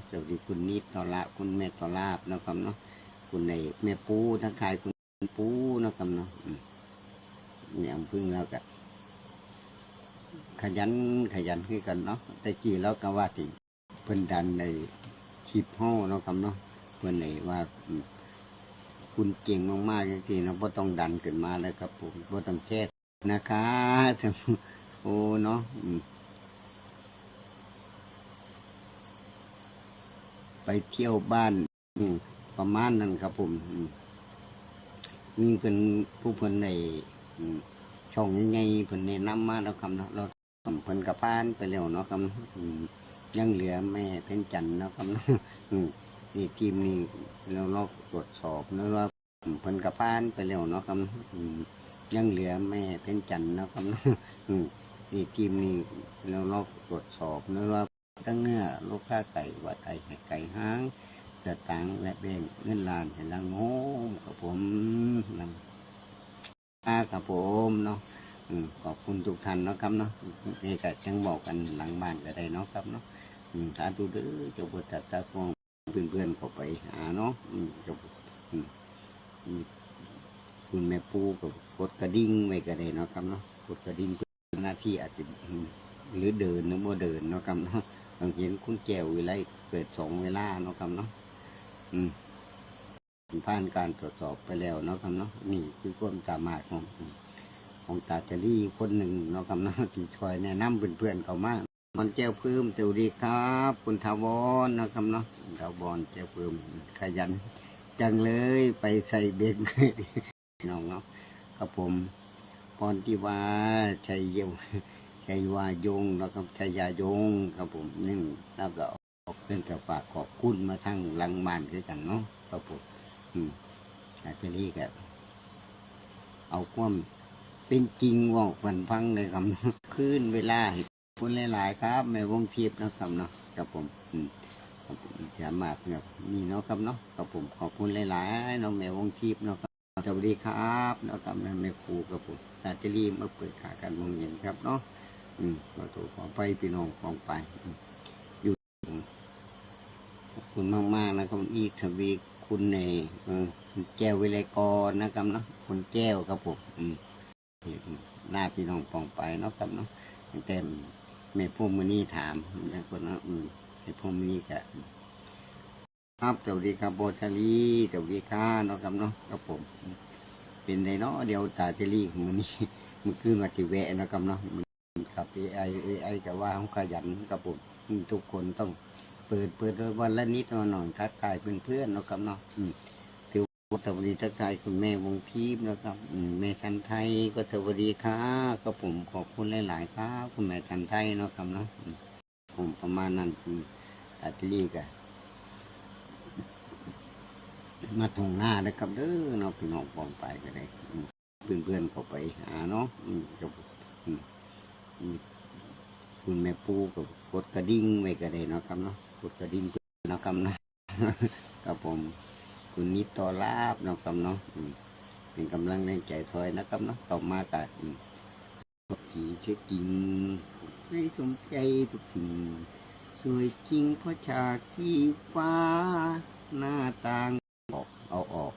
ะสวัสดีคุณนิดตอละคุณแม่ตอลาบนะครับเนาะคุณในแม่ปูทักทายคุณปูนะครับเนาะเนี่ยพึ่งแล้วก็ขยันขยันขึ้นกันเนาะแต่กี้แล้วก็ว่าสิเพิ่นดันในคลิปห้อเนาะครับเนาะเพิ่นไหนว่าคุณเก่งมากๆจริงๆนะบ่ต้องดันขึ้นมาเลยครับผมบ่ต้องแช่นะคะโอ้เนาะอืม ไปเที่ยวบ้านประมาณนั้นครับผมมนี่เป็นผู้เพิ่นในช่องใหญ่ๆเพิ่นแนะนำมาแล้วครับเนาะเราเพิ่นกับพานไปแล้วเนาะครับอืมยังเหลือแม่เพ็ญจันทร์เนาะครับนี่ทีมนี้เราลอกตรวจสอบนะว่าเพิ่นกับพานไปแล้วเนาะครับอืมยังเหลือแม่เพ็ญจันทร์เนาะครับนี่ทีมนี้เราลอกตรวจสอบนะว่า ตั้งเนื้อลูกค้าไก่ว่าไก่ให้ไก่ห้างสตางและเบงเงินล้านให้ลังโง่กับผมนำค่ากับผมเนาะขอบคุณทุกท่านเนาะครับเนาะนี่ก็จังบอกกันหลังบ้านก็ได้เนาะครับเนาะสาธุเด้อเจ้าบุตรตาคงเพื่อนเพื่อนๆเขาไปหาเนาะเจ้าคุณแม่ปูกับกดกระดิ่งไว้ก็ได้เนาะครับเนาะกดกระดิ่งเป็นหน้าที่อาจจะหรือเดินหรือโมเดินเนาะครับเนาะ บางทีคุณแก้ววิไลเกิดสองเวลาเนาะครับเนาะอืมผ่านการตรวจสอบไปแล้วเนาะครับเนาะนี่คือความสามารถของของตาเจรี่คนหนึ่งเนาะครับเนาะที่ช่วยแนะนำเพื่อนๆเขามาคนแจ้วเพิ่มสวัสดีครับ คุณทาวรเนาะครับเนาะทาวรแจ้วเพิ่มขยัน จังเลยไปใส่เบรกน้องเนาะครับผมพรที่ว่าชัยเยี่ยม ชัยวายงแล้วก็ชัยายงครับผมนี่แล้วก็เพื่อนกับฝากขอบคุณมาทั้งหลังบ้านด้วยกันเนาะครับผมอืมอาจจะรีกับเอาความเป็นจริงบอกกันฟังเลยครับคืนเวลาคุณหลาย ๆ ครับแม่วงทิพย์นะครับเนาะครับผมอืมครับผมจะมากครับนี่เนาะครับเนาะครับผมขอบคุณหลายๆเน้องแม่วงทิพย์เนาะครับสวัสดีครับเนาะครับแม่ครูครับผมอาจจะรีมาเปิดขากันมองเห็นครับเนาะ อืมขอโทษขอไปพี่น้องของไปอยู่ขอบคุณมากๆนะครับอีกทวีคุณในเออคุณแก้ววิไลกรนะครับเนาะคุณแก้วครับผมอืมหน้าพี่น้องปองไปเนาะครับเนาะแต่แม่พ่อมือนี่ถามนะคนเนาะอืมแม่พ่อมือนี่กะครับสวัสดีครับโบทาลีสวัสดีค่ะเนาะครับเนาะครับผม เป็นไดเนาะเดี๋ยวตาเจลี่มือนี้มันคือมาติแวะนะครับเนาะ AI AI แต่ว่าเขาขยันกับผมทุกคนต้องเปิดเปิดวันละนิดหน่อยทักทายเพื่อนๆนะครับเนาะอืมถือว่าสวัสดีทักทายคุณแม่วงทีพนะครับแม่ทันไทยก็สวัสดีค่ะก็ผมขอบคุณหลายๆครับคุณแม่ทันไทยนะครับเนาะผมประมาณนั้นอืมอาตลีกะมาตรงหน้านะครับเด้อเนาะพี่น้องปองไปก็ได้อืมเพื่อนๆเขาไปหาเนาะอืมครับอืม อืม คุณแม่ปูกับกดกระดิ่งไว้ก็ได้นะครับเนาะกดกระดิ่งนะครับเนาะครับผมคุณนิดต่อลาบนะครับเนาะเป็นกำลังแรงใจคอยนะครับเนาะต่อมากัอืมผีเชื่อจริงให้สมใจทุกสิ่งสวยจริงเพราะฉากที่ฟ้าหน้าต่างออกเอาออก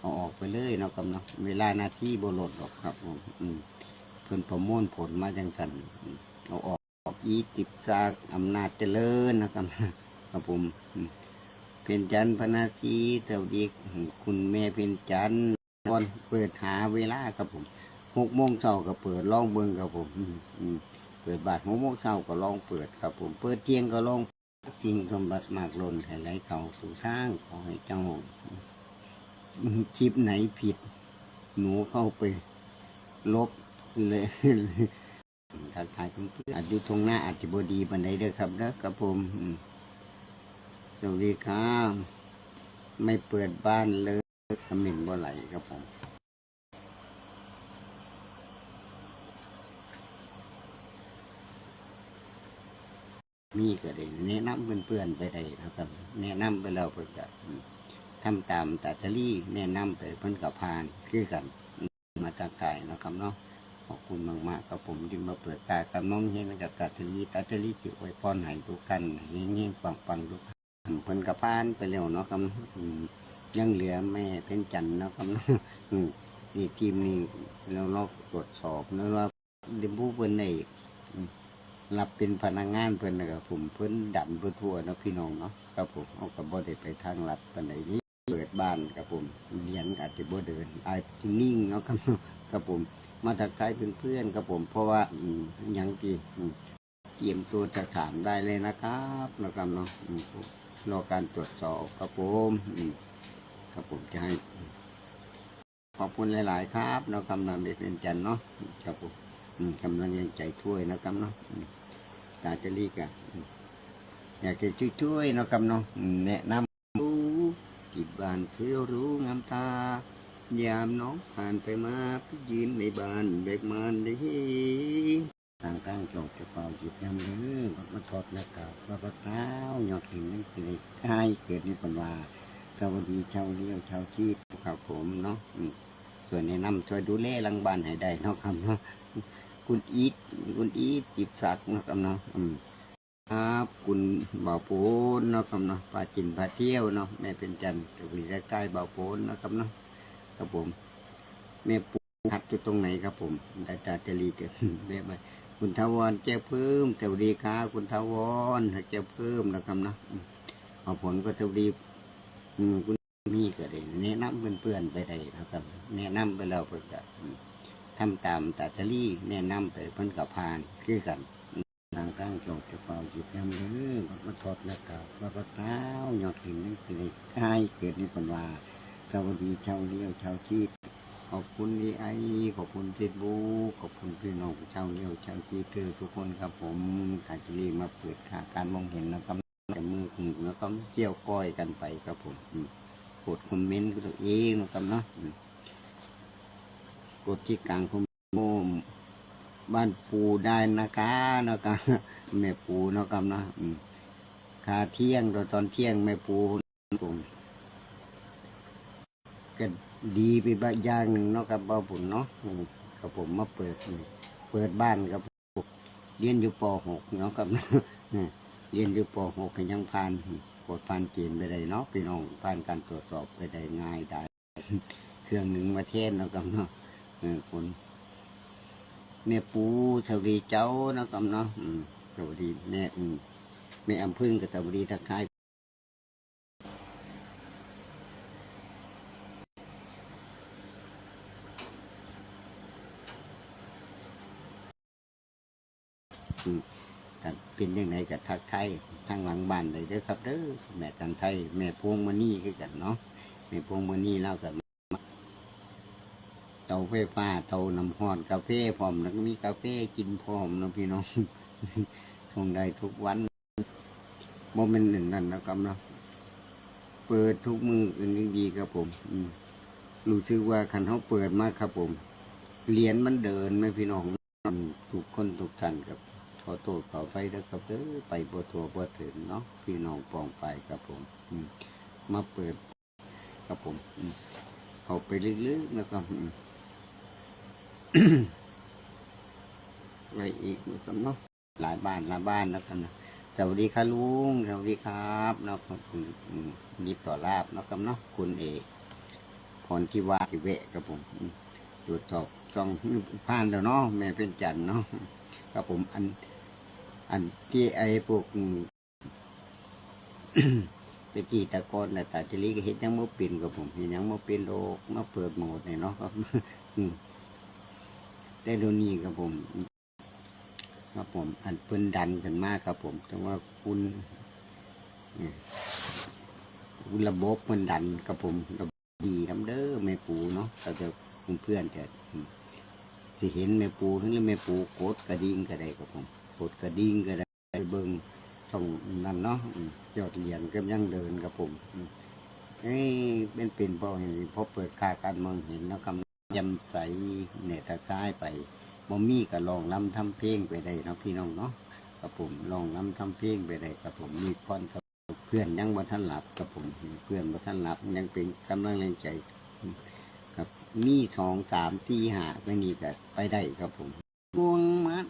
เอาออกไปเลยนะครับเนาะเวลาหน้าที่บรดหรอกครับผมอืมเพิ่นประมวลผลมาจังสันเอาออก ออกอีติดจากอำนาจเจริญนะครับครับผมเพ็ญจันพนาชีสวัสดีคุณแม่เพ็ญจันทร์ก่อนเปิดหาเวลาครับผมหกโมงเช้าก็เปิดลองเบิ่งครับผมเปิดบาทหกโมงเช้าก็ลองเปิดครับผมเปิดเที่ยงก็ลองจริงสมบัติมากล้นให้ไหลเขาสู่ทางขอให้เจ้าคลิปไหนผิด หนูเข้าไปลบเลย ทักทายเพื่อนอายู่ตรงหน้าอาจจะบดีบันไดเด้อครับนะครับผมสวัสดีครับไม่เปิดบ้านเลยคำหนึ่งบ่ไหลครับผมมีก็ได้แนะนำเพื่อนๆไปได้นะครับ แนะนำไปแล้วเพื่อจะทำตามต่ทลี่แนะนำไปเพิ่อนกับพานคือกันมาทักทายเนะครับเนาะ ขอบคุณมากๆครับผมที่มาเปิดตากับน้องเฮงกับกัตลีตัตลีจิไว้พรให้ทุกท่านเฮงเฮงปังปังๆทุกท่านเพิ่นกระพานไปแล้วเนาะครับยังเหลือแม่เป็นจันเนาะครับนี่ทีมนี้เราลอกตรวจสอบนะว่าเดบูเพิ่นในรับเป็นพนักงานเพิ่นนะครับผมเพิ่นดันเพื่อทั่วเนาะพี่น้องเนาะครับผมเอากับบ่ได้ไปทางลัดปานใดนี้เปิดบ้านครับผมเรียนอาจจะบ่เดินอาจจะนิ่งเนาะครับครับผม มาทักทายเพื่อนๆครับผม เพราะว่าอืมยังกี่อืมเตรียมตัวจะถามได้เลยนะครับนะครับเนาะอืมรอการตรวจสอบครับผมอืมครับผมจะให้ ขอบคุณหลาย ๆ ครับเนาะกำลังเด็กเป็นจันเนาะครับผมอืมกำลังยังใจช่วยนะครับเนาะอืมตาจะรีกอะอยากจะช่วยๆนะครับเนาะแนะนำรู้ที่บ้านเที่ยวรู้งามตา ยามน้องผ่านไปมาพี่ยืนในบ้านเบกมันได้ต่างตั้งจงจะเป่าจิตยำเลือมาทอดหน้ากากมาประเท้ายอดหินนั่นคือใช่เกิดในปัญวาสวัสดีชาวเลี้ยวชาวชีพครับผมเนาะอืมส่วนแนะนำช่วยดูแลหลังบ้านให้ได้เนาะครับเนาะคุณอีทคุณอีทจิบศักเนาะครับเนาะครับคุณเบาโพนเนาะครับเนาะปลาจินปลาเที่ยวเนาะแม่เป็นจันทร์จะมีใกล้ๆบ่าโพนเนาะครับเนาะ ครับผม แม่ปูหัดอยู่ตรงไหนครับผมดาจาจะรีเกิดแม่ไปคุณทวรแจ้เพิ่มสวัสดีครับคุณทวรแจ้เพิ่มนะครับนะเอาผลก็สวัสดีคุณมีก็ได้แนะนำเพื่อนๆไปได้นะครับ แนะนำไปแล้วเพื่อนก็อืมทำตามตาตะลี่แนะนำไปเพิ่นกับพานคือกันทางตั้งจงจะเป่าจิตยำเลือมาทอดน้ากากมาประเท้ายอดหินนั่นคือใช่เกิดในปัญวา สวัสดีชาวเลี้ยวชาวชีพขอบคุณดีไอขอบคุณเฟซบุ๊กขอบคุณพี่น้องชาวเลี้ยวชาวชีพทุกคนครับผมกาจะรีมาเปิดค่าการมองเห็นนะครับแต่มือคุณแล้วก็เกี่ยวก้อยกันไปครับผมกดคอมเมนต์กับตัวเองนะครับเนาะกดที่กลางคอมเมนต์บ้านปูได้นะคะนะคะแม่ปูนะครับเนาะคาเที่ยงตอนตอนเที่ยงแม่ปูผม ก็ดีไปบ้างอย่างหนึ่งเนาะครับบ้าบุญเนาะอืมกับผมมาเปิดเปิดบ้านครับเรียนอยู่ป .6 เนาะครับเนี่ยเรียนอยู่ป .6 ก็ยังผ่านกดผ่านเกณฑ์ไปได้เนาะพี่น้องผ่านการตรวจสอบไปได้ง่ายได้เครื่องหนึ่งมาเทศเนาะครับเนาะคนแม่ปูสวีเจ้านะครับเนาะสวัสดีแม่แม่อำพึ่งกับสวัสดีทักทายอืมกันเป็นยังไงกับทักไทายทางหลังบ้านเลยเด้อครับเด้อแม่กันไทย แม่พวงมานี่คือกันเนาะแม่พวงมานี่เล่ากับเตาไฟฟ้าเตาน้ำห้อนกาแฟพร้อมแล้วก็มีกาแฟกินพร้อมนะพี่น้องทงได้ทุกวันโมเมนต์หนึ่งนั่นนะครับเนาะเปิดทุกมือกันยังดีครับผม อืรู้สึกว่าคันเขาเปิดมากครับผมเหรียญมันเดินไหมพี่น้องทุกคนทุกท่านครับ ขอโทษขอไปแล้วครับเด้อไปบัวตัวบัวถึงเนาะพี่น้องปองไปครับผมอืมาเปิดครับผมอืเขาไปลึกๆนะครับอืมไว้อีกนะครับเนาะหลายบ้านหลายบ้านนะครับนะสวัสดีครับลุงสวัสดีครับเนาะครับคุณนิบต่อลาบเนาะครับเนาะคุณเอกพรที่วาที่เวะครับผมตรวจสอบช่องผ่านแล้วเนาะแม่เป็นจันเนาะครับผมอัน อันที่ไอ้พวกตะกี้ตะกอนแต่ะตาจิลีก็เห็นยังไม่เป็นกับผมเห็นยังไม่เป็นโรคมาเปิดโหมดเนี่ยเนาะครับแต่ดี๋ยวนี้ครับผมครับผม อันเพิ่นดันกันมากครับผมแต่ว่าคุณเนี่ยคุณระบบมันดันกับผมระบบดีทำเด้อแม่ปูเนาะเราจะเพื่อนจะอืมสิเห็นแม่ปูทั้งนี้แม่ปูโกดกระดิ่งก็ได้กับผมกดกระดิ่งก็ได้เบิ่งช่องนั่นเนาะยอดเหรียญก็ยังเดินครับผมอืมเอ้เป็นเป็นพราเห็นพอเปิดค่าการเมืองเห็นเนาะครับยำใสเนตะซ้ายไปบ่มีก็ลองลำทำเพลงไปได้เนาะพี่น้องเนาะกับผมลองลำทำเพลงไปได้กับผมมีพรกับเพื่อนยังบ่ทันหลับกับผมเพื่อนบ่ทันหลับยังเป็นกำลังแรงใจกับมีสองสามสี่หาไปนี่ก็ไปได้ครับผมวงมัด